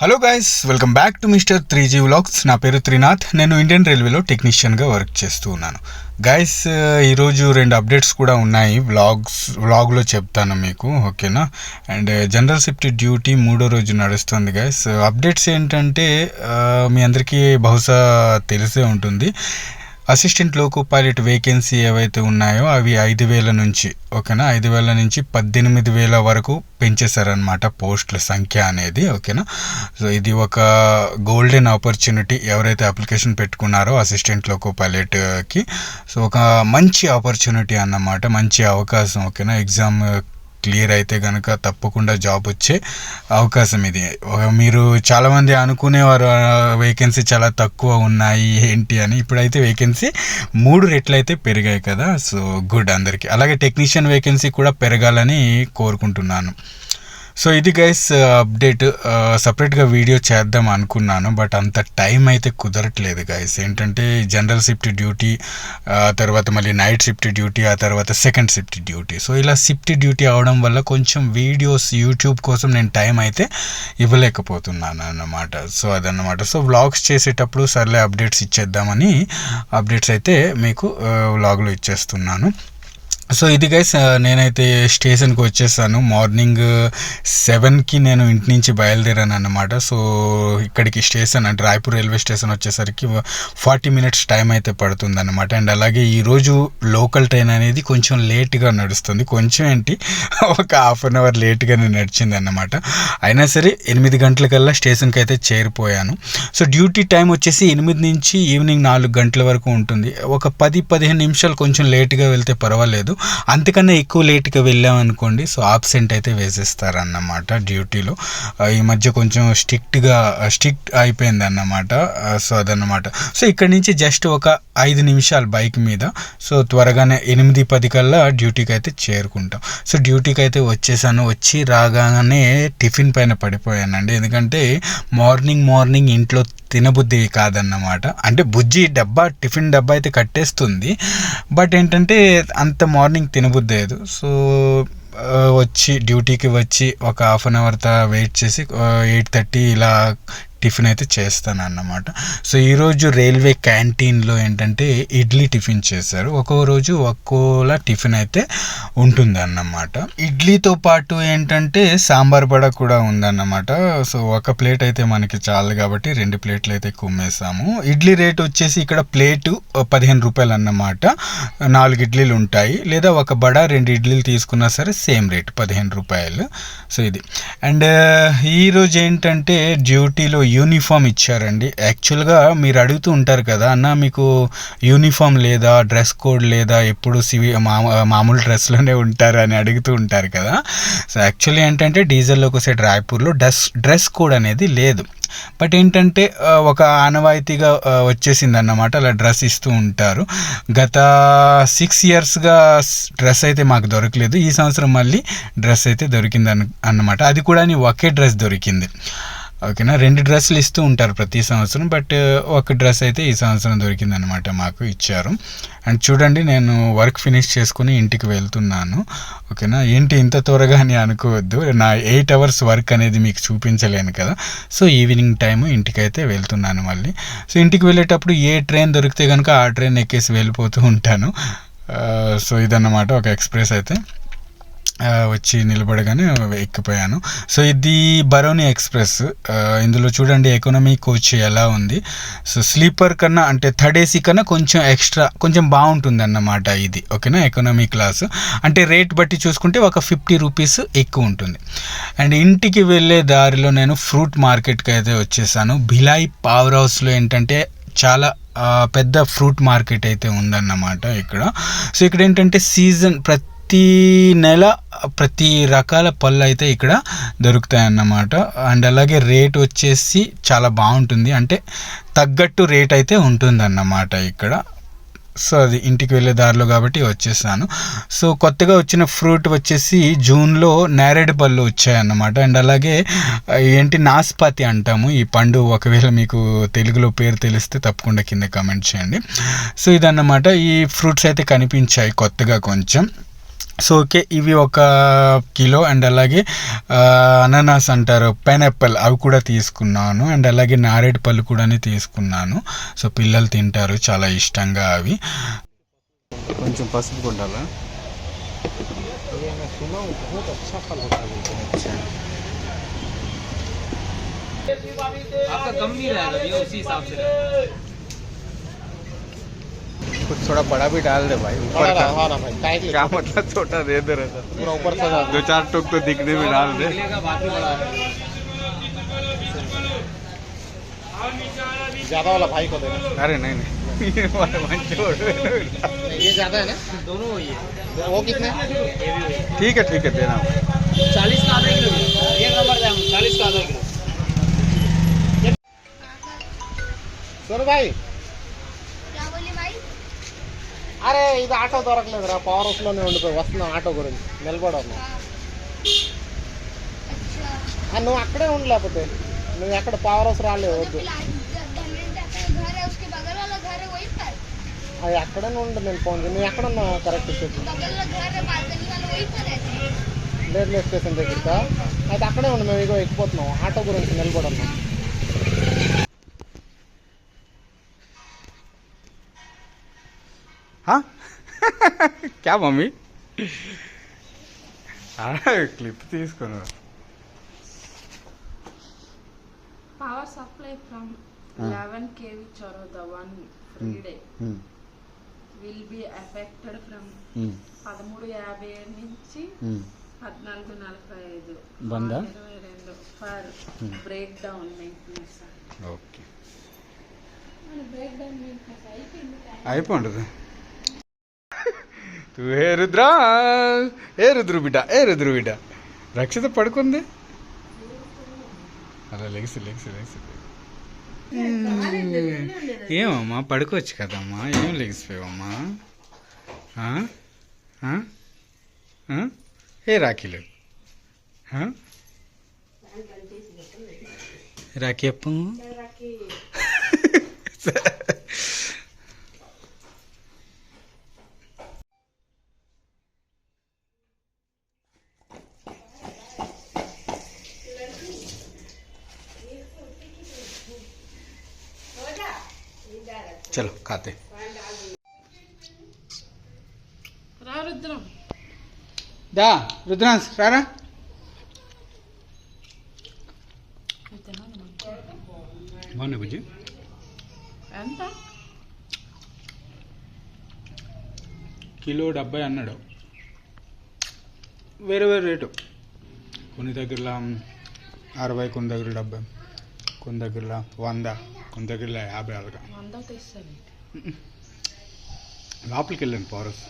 Hello guys welcome back to mister three G vlogs నా పేరు త్రినాథ్. నేను ఇండియన్ రైల్వేలో టెక్నీషియన్గా వర్క్ చేస్తూ ఉన్నాను. గైస్ ఈరోజు రెండు అప్డేట్స్ కూడా ఉన్నాయి. వ్లాగ్స్ వ్లాగ్లో చెప్తాను మీకు ఓకేనా అండ్ జనరల్ సేఫ్టీ డ్యూటీ మూడో రోజు నడుస్తుంది గైస్ అప్డేట్స్ uh, ఏంటంటే uh, మీ అందరికీ బహుశా తెలిసే ఉంటుంది. అసిస్టెంట్ లోకో పైలట్ వేకెన్సీ ఏవైతే ఉన్నాయో అవి ఐదు వేల నుంచి ఓకేనా? ఐదు వేల నుంచి పద్దెనిమిది వేల వరకు పెంచేశారనమాట పోస్టుల సంఖ్య అనేది ఓకేనా? సో ఇది ఒక గోల్డెన్ ఆపర్చునిటీ ఎవరైతే అప్లికేషన్ పెట్టుకున్నారో అసిస్టెంట్ లోకో పైలట్కి సో ఒక మంచి ఆపర్చునిటీ అన్నమాట మంచి అవకాశం ఓకేనా? ఎగ్జామ్ క్లియర్ అయితే కనుక తప్పకుండా జాబ్ వచ్చే అవకాశం ఇది. మీరు చాలామంది అనుకునేవారు వేకెన్సీ చాలా తక్కువ ఉన్నాయి ఏంటి అని. ఇప్పుడైతే వేకెన్సీ మూడు రెట్లు అయితే పెరిగాయి కదా. సో గుడ్ అందరికీ. అలాగే టెక్నీషియన్ వేకెన్సీ కూడా పెరగాలని కోరుకుంటున్నాను. సో ఇది గైస్ అప్డేట్ సపరేట్గా వీడియో చేద్దాం అనుకున్నాను బట్ అంత టైం అయితే కుదరట్లేదు గైస్ ఏంటంటే జనరల్ షిఫ్ట్ డ్యూటీ తర్వాత మళ్ళీ నైట్ షిఫ్ట్ డ్యూటీ ఆ తర్వాత సెకండ్ షిఫ్ట్ డ్యూటీ సో ఇలా షిఫ్ట్ డ్యూటీ అవడం వల్ల కొంచెం వీడియోస్ యూట్యూబ్ కోసం నేను టైం అయితే ఇవ్వలేకపోతున్నాను అన్నమాట. సో అదన్నమాట. సో వ్లాగ్స్ చేసేటప్పుడు సర్లే అప్డేట్స్ ఇచ్చేద్దామని అప్డేట్స్ అయితే మీకు uh, వ్లాగ్లో ఇచ్చేస్తున్నాను. సో ఇది గైస్ నేనైతే స్టేషన్కి వచ్చేసాను. మార్నింగ్ సెవెన్కి నేను ఇంటి నుంచి బయలుదేరాను అన్నమాట. సో ఇక్కడికి స్టేషన్ అంటే రాయపూర్ రైల్వే స్టేషన్ వచ్చేసరికి ఫార్టీ మినిట్స్ టైం అయితే పడుతుంది అనమాట అండ్ అలాగే ఈరోజు లోకల్ ట్రైన్ అనేది కొంచెం లేట్గా నడుస్తుంది. కొంచెం ఏంటి ఒక హాఫ్ అన్ అవర్ లేట్గానే నడిచింది అన్నమాట. అయినా సరే ఎనిమిది గంటలకల్లా స్టేషన్కి అయితే చేరిపోయాను. సో డ్యూటీ టైం వచ్చేసి ఎనిమిది నుంచి ఈవినింగ్ నాలుగు గంటల వరకు ఉంటుంది. ఒక పది పదిహేను నిమిషాలు కొంచెం లేట్గా వెళ్తే పర్వాలేదు. అంతకన్నా ఎక్కువ లేట్గా వెళ్ళామనుకోండి సో ఆబ్సెంట్ అయితే వేసేస్తారన్నమాట డ్యూటీలో. ఈ మధ్య కొంచెం స్ట్రిక్ట్గా స్ట్రిక్ట్ అయిపోయింది అన్నమాట సో అదన్నమాట. సో ఇక్కడ నుంచి జస్ట్ ఒక ఐదు నిమిషాలు బైక్ మీద సో త్వరగానే ఎనిమిది పది కల్లా డ్యూటీకి అయితే చేరుకుంటాం. సో డ్యూటీకి అయితే వచ్చేసాను వచ్చి రాగానే టిఫిన్ పైన పడిపోయానండి. ఎందుకంటే మార్నింగ్ మార్నింగ్ ఇంట్లో తినబుద్ధి కాదన్నమాట. అంటే బుజ్జి డబ్బా టిఫిన్ డబ్బా అయితే కట్టేస్తుంది. బట్ ఏంటంటే అంత మార్నింగ్ తినబుద్ధి లేదు. సో వచ్చి డ్యూటీకి వచ్చి ఒక హాఫ్ అన్ అవర్ తా వెయిట్ చేసి ఎయిట్ థర్టీ ఇలా టిఫిన్ అయితే చేస్తాను అన్నమాట సో ఈరోజు రైల్వే క్యాంటీన్లో ఏంటంటే ఇడ్లీ టిఫిన్ చేశారు. ఒక్కో రోజు ఒక్కోలా టిఫిన్ అయితే ఉంటుంది అన్నమాట ఇడ్లీతో పాటు ఏంటంటే సాంబార్ బడ కూడా ఉందన్నమాట. సో ఒక ప్లేట్ అయితే మనకి చాలు కాబట్టి రెండు ప్లేట్లు అయితే కుమ్మేసాము ఇడ్లీ రేట్ వచ్చేసి ఇక్కడ ప్లేటు పదిహేను రూపాయలు అన్నమాట నాలుగు ఇడ్లీలు ఉంటాయి. లేదా ఒక బడ రెండు ఇడ్లీలు తీసుకున్నా సరే సేమ్ రేట్ పదిహేను రూపాయలు. సో ఇది. అండ్ ఈరోజు ఏంటంటే డ్యూటీలో యూనిఫామ్ ఇచ్చారండి. యాక్చువల్గా మీరు అడుగుతూ ఉంటారు కదా అన్న మీకు యూనిఫామ్ లేదా డ్రెస్ కోడ్ లేదా ఎప్పుడు సివి మామూ మామూలు డ్రెస్లోనే ఉంటారు? అని అడుగుతూ ఉంటారు కదా. సో యాక్చువల్లీ ఏంటంటే డీజిల్లోకి ఒకసారి రాయ్పూర్లో డ్రెస్ డ్రెస్ కోడ్ అనేది లేదు. బట్ ఏంటంటే ఒక ఆనవాయితీగా వచ్చేసింది అన్నమాట అలా డ్రెస్ ఇస్తూ ఉంటారు. గత సిక్స్ ఇయర్స్గా డ్రెస్ అయితే మాకు దొరకలేదు. ఈ సంవత్సరం మళ్ళీ డ్రెస్ అయితే దొరికింది అన్నమాట. అది కూడా ఒకే డ్రెస్ దొరికింది. ఓకేనా? రెండు డ్రెస్సులు ఇస్తూ ఉంటారు ప్రతి సంవత్సరం బట్ ఒక డ్రెస్ అయితే ఈ సంవత్సరం దొరికిందనమాట మాకు ఇచ్చారు. అండ్ చూడండి నేను వర్క్ ఫినిష్ చేసుకుని ఇంటికి వెళ్తున్నాను. ఓకేనా? ఏంటి ఇంత త్వరగా అని అనుకోవద్దు. నా ఎయిట్ అవర్స్ వర్క్ అనేది మీకు చూపించలేను కదా. సో ఈవినింగ్ టైము ఇంటికి అయితే వెళ్తున్నాను మళ్ళీ. సో ఇంటికి వెళ్ళేటప్పుడు ఏ ట్రైన్ దొరికితే కనుక ఆ ట్రైన్ ఎక్కేసి వెళ్ళిపోతూ ఉంటాను. సో ఇదన్నమాట ఒక ఎక్స్ప్రెస్ అయితే. వచ్చి నిలబడగానే ఎక్కిపోయాను. సో ఇది బరోని ఎక్స్ప్రెస్. ఇందులో చూడండి ఎకనామీ కోచ్ ఎలా ఉంది. సో స్లీపర్ కన్నా అంటే థర్డ్ ఏసీ కన్నా కొంచెం ఎక్స్ట్రా కొంచెం బాగుంటుంది అన్నమాట ఇది ఓకేనా ఎకనామీ క్లాస్. అంటే రేట్ బట్టి చూసుకుంటే ఒక ఫిఫ్టీ రూపీస్ ఎక్కువ ఉంటుంది. అండ్ ఇంటికి వెళ్ళే దారిలో నేను ఫ్రూట్ మార్కెట్కి అయితే వచ్చేసాను. భిలాయ్ పవర్ హౌస్లో ఏంటంటే చాలా పెద్ద ఫ్రూట్ మార్కెట్ అయితే ఉందన్నమాట ఇక్కడ. సో ఇక్కడ ఏంటంటే సీజన్ ప్రతి నెల ప్రతి రకాల పళ్ళు అయితే ఇక్కడ దొరుకుతాయి అన్నమాట అండ్ అలాగే రేట్ వచ్చేసి చాలా బాగుంటుంది. అంటే తగ్గట్టు రేట్ అయితే ఉంటుందన్నమాట ఇక్కడ. సో అది ఇంటికి వెళ్ళే దారిలో కాబట్టి వచ్చేసాను. సో కొత్తగా వచ్చిన ఫ్రూట్ వచ్చేసి జూన్లో నేరేడు పళ్ళు వచ్చాయన్నమాట. అండ్ అలాగే ఏంటి నాస్పాతి అంటాము. ఈ పండు ఒకవేళ మీకు తెలుగులో పేరు తెలిస్తే తప్పకుండా కింద కామెంట్ చేయండి. సో ఇదన్నమాట. ఈ ఫ్రూట్స్ అయితే కనిపించాయి కొత్తగా కొంచెం. సో ఓకే ఇవి ఒక కిలో అండ్ అలాగే ఆ, అనానాస్ అంటారు పైనాపిల్ అవి కూడా తీసుకున్నాను అండ్ అలాగే నారేడు పళ్ళు కూడా తీసుకున్నాను సో పిల్లలు తింటారు చాలా ఇష్టంగా అవి కొంచెం పసుపు కొండాలా ये मैं सुना हूँ बहुत अच्छा फल होता है बोलते हैं आपका कम नहीं रहेगा भैया उसी हिसाब से रहेगा। कुछ थोड़ा बड़ा भी डाल दे भाई हाँ ऊपर का। हाँ ना भाई क्या मतलब छोटा दे दे रहता? पूरा ऊपर से डाल दो। चार टुक तो दिखने में डाल दे। ज़्यादा वाला भाई को देना अरे नहीं नहीं। ये ज़्यादा है ना? दोनों वही है। वो कितने? ठीक है ठीक है देना। चालीस का आधा किलो। ये नंबर चालीस का आधा किलो। सर भाई। అరే ఇది ఆటో దొరకలేదురా. పవర్ హౌస్లోనే ఉండిపోయి వస్తున్నాం ఆటో గురించి. నిలబడవు నువ్వు అక్కడే ఉండలేకపోతే నువ్వు ఎక్కడ పవర్ హౌస్ రాలేదు వద్దు. అది అక్కడే ఉండు నేను ఫోన్ నువ్వు ఎక్కడ ఉన్నావు? కరెక్ట్ చెప్పు. రైల్వే స్టేషన్ దగ్గరకా? అయితే అక్కడే ఉండు మేము ఇగో ఎక్కిపోతున్నాం. ఆటో గురించి నిలబడన్నాం हाँ क्या मम्मी క్లిప్ తీసుకున్నా Power supply from 11 kV Charodha one free day will be affected from పదమూడు యాభై ఏడు నుంచి పద్నాలుగు నలభై ఐదు బందా? ఇరవై రెండు for breakdown maintenance okay breakdown maintenance అయిపోయింది అయిపోండి తూ ఏ రుద్రా ఏ రుద్రు బిడ్డ ఏ రుద్రు బిడ్డ. రక్షిత పడుకుంది? అలా లెగిసి లెగిసి లెగిసి. ఏమమ్మా పడుకోవచ్చు కదమ్మా? ఏం లెగిసిపోయావమ్మా? ఏ రాఖీలు? రాఖీ అప్పు చలో खाते దా రుద్రాన్స్ రారా? బాగున్నాయి బుజ్జి? ఎంత? కిలో డెబ్బై అన్నాడు. వేరే వేరే రేటు. కొన్ని దగ్గరలో అరవై కొన్ని దగ్గర డెబ్బై కొన్ని దగ్గరలో వంద. కొన్ని దగ్గరలో యాభై అలాగా లోపలికి వెళ్ళండి పౌరస్.